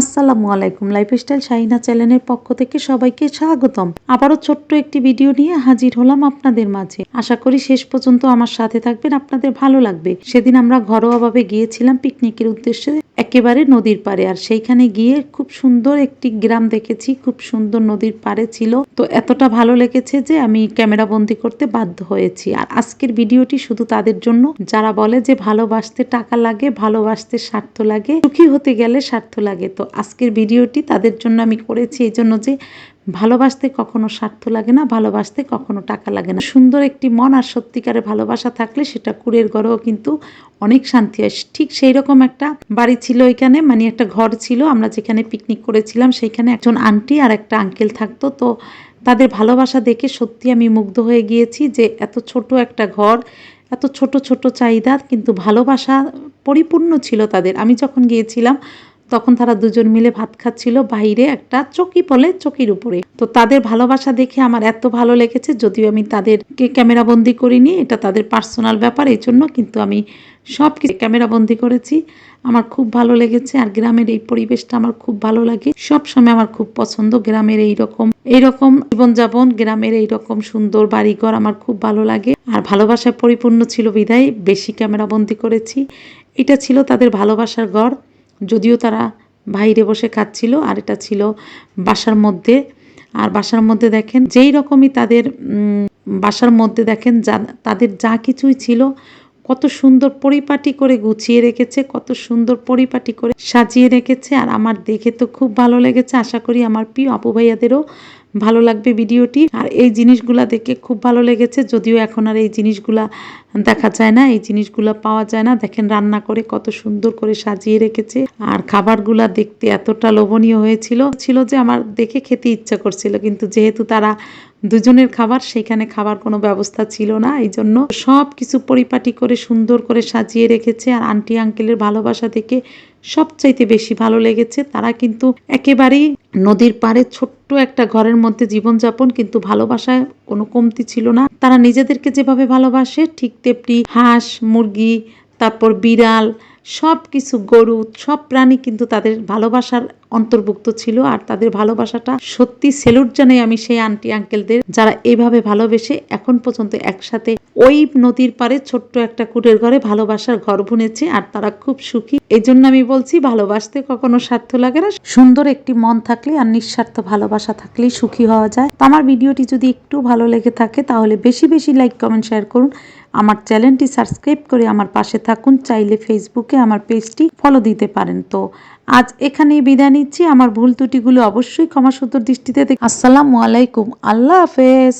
আসসালামু আলাইকুম। লাইফস্টাইল শাহিনা চ্যানেলের পক্ষ থেকে সবাইকে স্বাগতম। আবারও ছোট্ট একটি ভিডিও নিয়ে হাজির হলাম আপনাদের মাঝে। আশা করি শেষ পর্যন্ত আমার সাথে থাকবেন, আপনাদের ভালো লাগবে। সেদিন আমরা ঘরোয়াভাবে গিয়েছিলাম পিকনিকের উদ্দেশ্যে। একেবারে নদীর পাড়ে। আর সেইখানে গিয়ে খুব সুন্দর একটি গ্রাম দেখেছি, খুব সুন্দর নদীর পাড়ে ছিল। তো এতটা ভালো লেগেছে যে আমি ক্যামেরা বন্দি করতে বাধ্য হয়েছি। আর আজকের ভিডিওটি শুধু তাদের জন্য। যারা বলে যে ভালোবাসতে টাকা লাগে, ভালোবাসতে স্বার্থ লাগে, সুখী হতে গেলে স্বার্থ লাগে। তো আজকের ভিডিওটি তাদের জন্য আমি করেছি। এই জন্য যে ভালোবাসতে কখনো স্বার্থ লাগে না, ভালোবাসতে কখনো টাকা লাগে না। সুন্দর একটি মন আর সত্যিকারের ভালোবাসা থাকলে সেটা কুড়ের ঘরেও কিন্তু অনেক শান্তি হয়। ঠিক সেই রকম একটা বাড়ি ছিল এখানে মানে একটা ঘর ছিল, আমরা যেখানে পিকনিক করেছিলাম সেইখানে একজন আন্টি আর একটা আঙ্কেল থাকতো। তো তাদের ভালোবাসা দেখে সত্যি আমি মুগ্ধ হয়ে গিয়েছি যে এত ছোট একটা ঘর, এত ছোট ছোট চাহিদা, কিন্তু ভালোবাসা পরিপূর্ণ ছিল তাদের। আমি যখন গিয়েছিলাম তখন তারা দুজন মিলে ভাত খাচ্ছিল বাইরে একটা চকি বলে চকির উপরে। তো তাদের ভালোবাসা দেখে আমার এত ভালো লেগেছে, যদিও আমি তাদেরকে ক্যামেরা বন্দি করিনি, এটা তাদের পার্সোনাল ব্যাপার, এই জন্য কিন্তু আমি সব কিছু ক্যামেরা বন্দি করেছি। আমার খুব ভালো লেগেছে আর গ্রামের এই পরিবেশটা আমার খুব ভালো লাগে। সব সময় আমার খুব পছন্দ গ্রামের এই রকম এইরকম জীবনযাপন, গ্রামের এই রকম সুন্দর বাড়িঘর আমার খুব ভালো লাগে। আর ভালোবাসায় পরিপূর্ণ ছিল বিদায়, বেশি ক্যামেরা বন্দি করেছি। এটা ছিল তাদের ভালোবাসার ঘর। যদিও তারা বাইরে বসে খাচ্ছিল, আর এটা ছিল বাসার মধ্যে। আর বাসার মধ্যে দেখেন, যেই রকমই তাদের বাসার মধ্যে দেখেন, যা, তাদের যা কিছুই ছিল, কত সুন্দর পরিপাটি করে গুছিয়ে রেখেছে, কত সুন্দর পরিপাটি করে সাজিয়ে রেখেছে। আর আমার দেখে তো খুব ভালো লেগেছে। আশা করি আমার প্রিয় আপু ভাইয়াদেরও ভালো লাগবে ভিডিওটি। আর এই জিনিসগুলা দেখে খুব ভালো লেগেছে, যদিও এখন আর এই জিনিসগুলা দেখা যায় না, এই জিনিসগুলা পাওয়া যায় না। দেখেন রান্না করে কত সুন্দর করে সাজিয়ে রেখেছে। আর খাবারগুলা দেখতে এতটা লোভনীয় হয়েছিল। ছিল যে আমার দেখে খেতে ইচ্ছা করছিল, কিন্তু যেহেতু তারা দুজনের খাবার, সেইখানে খাবার কোনো ব্যবস্থা ছিল না। এই জন্য সব কিছু পরিপাটি করে সুন্দর করে সাজিয়ে রেখেছে। আর আন্টি আঙ্কেলের ভালোবাসা দেখে সবচাইতে বেশি ভালো লেগেছে। তারা কিন্তু একেবারেই নদীর পাড়ে ছোট্ট একটা ঘরের মধ্যে জীবনযাপন, কিন্তু ভালোবাসায় কোনো কমতি ছিল না। তারা নিজেদেরকে যেভাবে ভালোবাসে, ঠিক তেমনি হাঁস, মুরগি, তারপর বিড়াল সব কিছু গরু, সব প্রাণী কিন্তু তাদের ভালোবাসার অন্তর্ভুক্ত ছিল আর তাদের ভালোবাসাটা সত্যি সেলুট জানাই আমি সেই আন্টি আঙ্কেলদের, যারা এইভাবে ভালোবেসে এখন পর্যন্ত একসাথে ওই নদীর পারে ছোট্ট একটা কুটের ঘরে ভালোবাসার ঘর বুনেছে আর তারা খুব সুখী। এই জন্য আমি বলছি, ভালোবাসতে কখনো স্বার্থ লাগে না। সুন্দর একটি মন থাকলে আর নিঃস্বার্থ ভালোবাসা থাকলেই সুখী হওয়া যায়। তো আমার ভিডিওটি যদি একটু ভালো লেগে থাকে, তাহলে বেশি বেশি লাইক, কমেন্ট, শেয়ার করুন। আমার চ্যানেলটি সাবস্ক্রাইব করে আমার পাশে থাকুন। চাইলে ফেসবুকে আমার পেজটি ফলো দিতে পারেন। তো আজ এখানেই বিদায় নিচ্ছি। আমার ভুল ত্রুটিগুলো অবশ্যই ক্ষমাসুন্দর দৃষ্টিতে আসসালামু আলাইকুম। আল্লাহ হাফেজ।